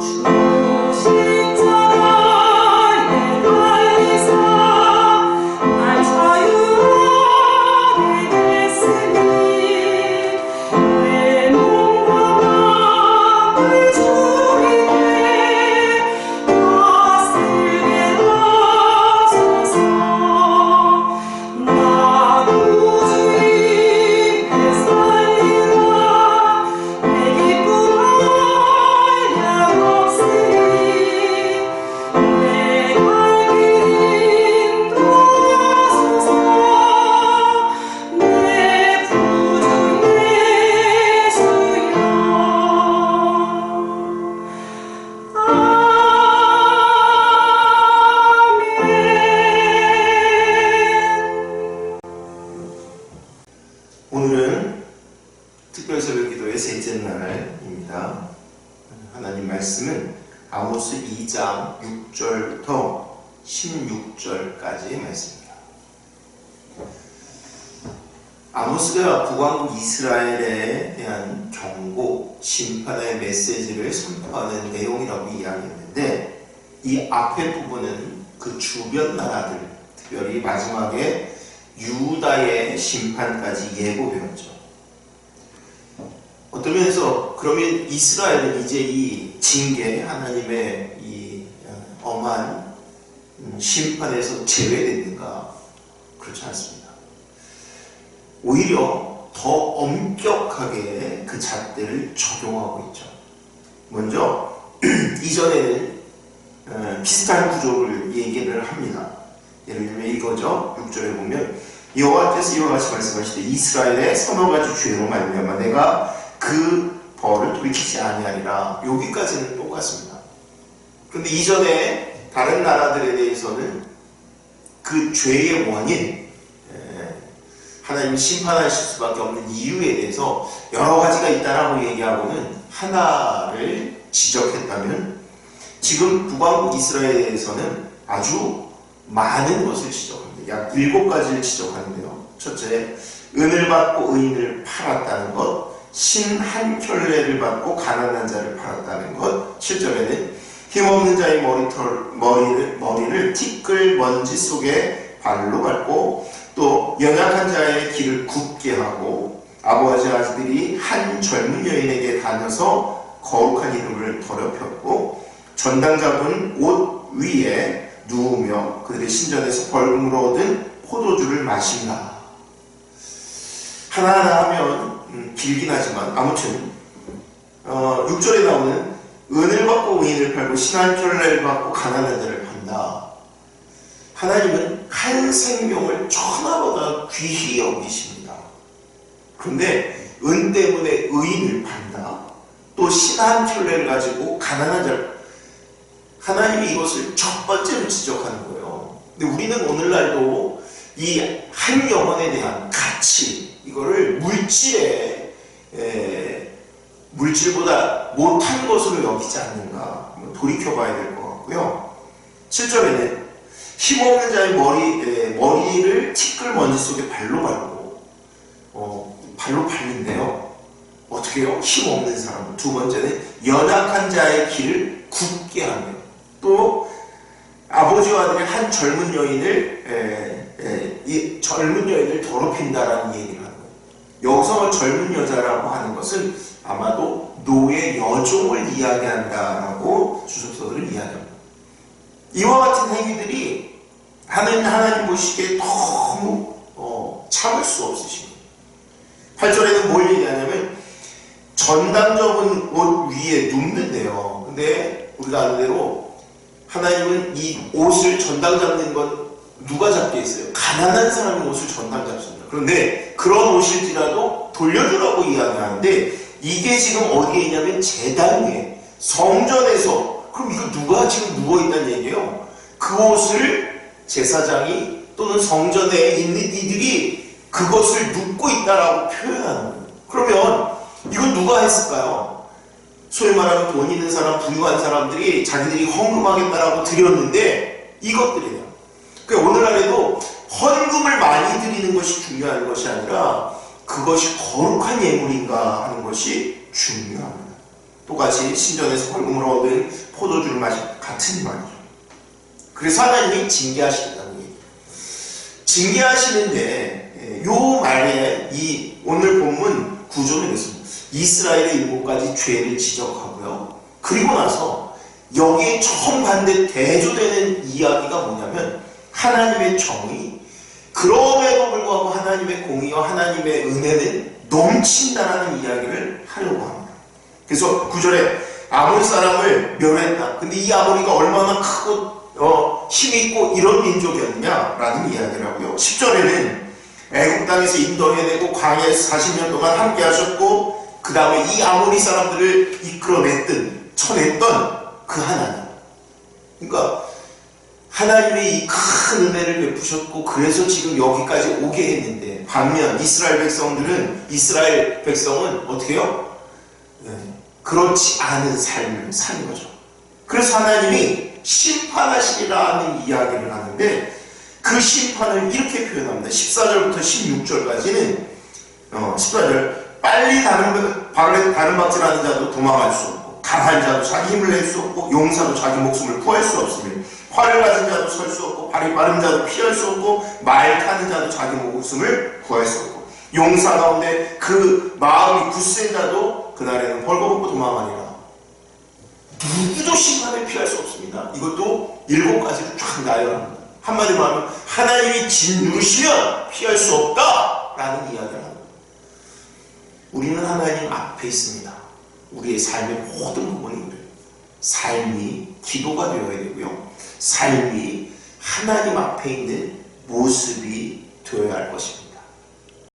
true. 아모스가 북왕국 이스라엘에 대한 경고, 심판의 메시지를 선포하는 내용이라고 이야기했는데 이 앞에 부분은 그 주변 나라들, 특별히 마지막에 유다의 심판까지 예고되었죠. 어떤 면에서 그러면 이스라엘은 이제 이 징계 하나님의 이 엄한 음, 심판에서 제외됐는가? 그렇지 않습니다. 오히려 더 엄격하게 그 잣대를 적용하고 있죠. 먼저 이전에는 어, 비슷한 구조를 얘기를 합니다. 예를 들면 이거죠. 6절에 보면 여호와께서 이와 같이 말씀하시되 이스라엘의 서너 가지 죄로 말미암아 내가 그 벌을 돌이키지 아니하리라. 여기까지는 똑같습니다. 그런데 이전에 다른 나라들에 대해서는 그 죄의 원인, 에, 하나님이 심판하실 수밖에 없는 이유에 대해서 여러 가지가 있다라고 얘기하고는 하나를 지적했다면 지금 북왕국 이스라엘에 대해서는 아주 많은 것을 지적합니다. 약 일곱 가지를 지적하는데요. 첫째, 은을 받고 의인을 팔았다는 것. 신 한 켤레를 받고 가난한 자를 팔았다는 것. 7절에는 힘없는 자의 머리털, 머리를, 머리를 티끌 먼지 속에 발로 밟고 또 연약한 자의 길을 굽게 하고 아버지 아들이 한 젊은 여인에게 다녀서 거룩한 이름을 더럽혔고 전당 잡은 옷 위에 누우며 그들의 신전에서 벌금으로 얻은 포도주를 마신다. 하나하나 하면 음, 길긴 하지만 아무튼 어, 6절에 나오는 은을 받고 의인을 팔고 신한결례를 받고 가난한 자를 판다. 하나님은 한 생명을 천하보다 귀히 여기십니다. 그런데 은 때문에 의인을 판다. 또 신한결례를 가지고 가난한 자를 하나님이 이것을 첫 번째로 지적하는 거예요. 근데 우리는 오늘날도 이 한 영혼에 대한 가치 이거를 물질에 에, 물질보다 못한 것으로 여기지 않는가 돌이켜봐야 될 것 같고요. 7절에는 힘없는 자의 머리, 에, 머리를 티끌 먼지 속에 발로 밟고 어, 발로 밟는데요. 어떻게 해요? 힘없는 사람. 두 번째는 연약한 자의 길을 굽게 하며 또 아버지와 아들이 한 젊은 여인을 에, 에, 이 젊은 여인을 더럽힌다라는 얘기를 거예요. 여기서 젊은 여자라고 하는 것은 아마도 노예 여종을 이야기한다라고 주석서들은 이야기합니다. 이와 같은 행위들이 하나님 하나님 보시기에 너무 어, 참을 수 없으십니다. 8절에는 뭘 얘기하냐면 전당 접은 옷 위에 눕는데요. 근데 우리가 아는 대로 하나님은 이 옷을 전당 잡는 건 누가 잡게 했어요? 가난한 사람이 옷을 전당 잡습니다. 그런데 그런 옷일지라도 돌려주라고 이야기하는데 이게 지금 어디에 있냐면 재단 위에 성전에서 그럼 이거 누가 지금 누워있다는 얘기예요? 그 옷을 제사장이 또는 성전에 있는 이들이 그것을 눕고 있다라고 표현하는 거예요. 그러면 이건 누가 했을까요? 소위 말하는 돈 있는 사람, 부유한 사람들이 자기들이 헌금하겠다라고 드렸는데 이것들이에요. 그러니까 오늘날에도 헌금을 많이 드리는 것이 중요한 것이 아니라 그것이 거룩한 예물인가 하는 것이 중요합니다. 똑같이 신전에서 헌금으로 얻은 포도주를 마신 같은 말이죠. 그래서 하나님이 징계하시겠다는 얘기예요. 징계하시는데 예, 요 말에 이 오늘 본문 구조는 이렇습니다. 이스라엘의 일곱 가지 죄를 지적하고요. 그리고 나서 여기에 정반대 대조되는 이야기가 뭐냐면 하나님의 정의 그럼에도 불구하고 하나님의 공의와 하나님의 은혜는 넘친다라는 이야기를 하려고 합니다. 그래서 구절에 아모리 사람을 멸했다. 근데 이 아모리가 얼마나 크고 어, 힘있고 이런 민족이었느냐라는 이야기를 하고요. 10절에는 애국 땅에서 인도해내고 광야에서 40년 동안 함께 하셨고 그 다음에 이 아모리 사람들을 이끌어냈던 쳐냈던 그 하나님. 그러니까 하나님의 이큰 은혜를 베푸셨고 그래서 지금 여기까지 오게 했는데 반면 이스라엘 백성들은 이스라엘 백성은 어떻게 해요? 네, 그렇지 않은 삶을 사는 거죠. 그래서 하나님이 심판하시리라는 이야기를 하는데 그 심판을 이렇게 표현합니다. 14절부터 16절까지는 어, 14절 빨리 다른 발에 다른 박질하는 자도 도망할 수 없고 강한 자도 자기 힘을 낼 수 없고 용사도 자기 목숨을 구할 수 없으며 활을 가진 자도 설 수 없고 발이 빠른 자도 피할 수 없고 말 타는 자도 자기 목숨을 구할 수 없고 용사 가운데 그 마음이 굳센 자도 그날에는 벌거벗고 도망하리라 누구도 심판을 피할 수 없습니다. 이것도 일곱 가지를 쫙 나열합니다. 한마디로 하면 하나님이 진 누르시면 피할 수 없다라는 이야기를 합니다. 우리는 하나님 앞에 있습니다. 우리의 삶의 모든 부분이 그래요. 삶이 기도가 되어야 되고요. 삶이 하나님 앞에 있는 모습이 되어야 할 것입니다.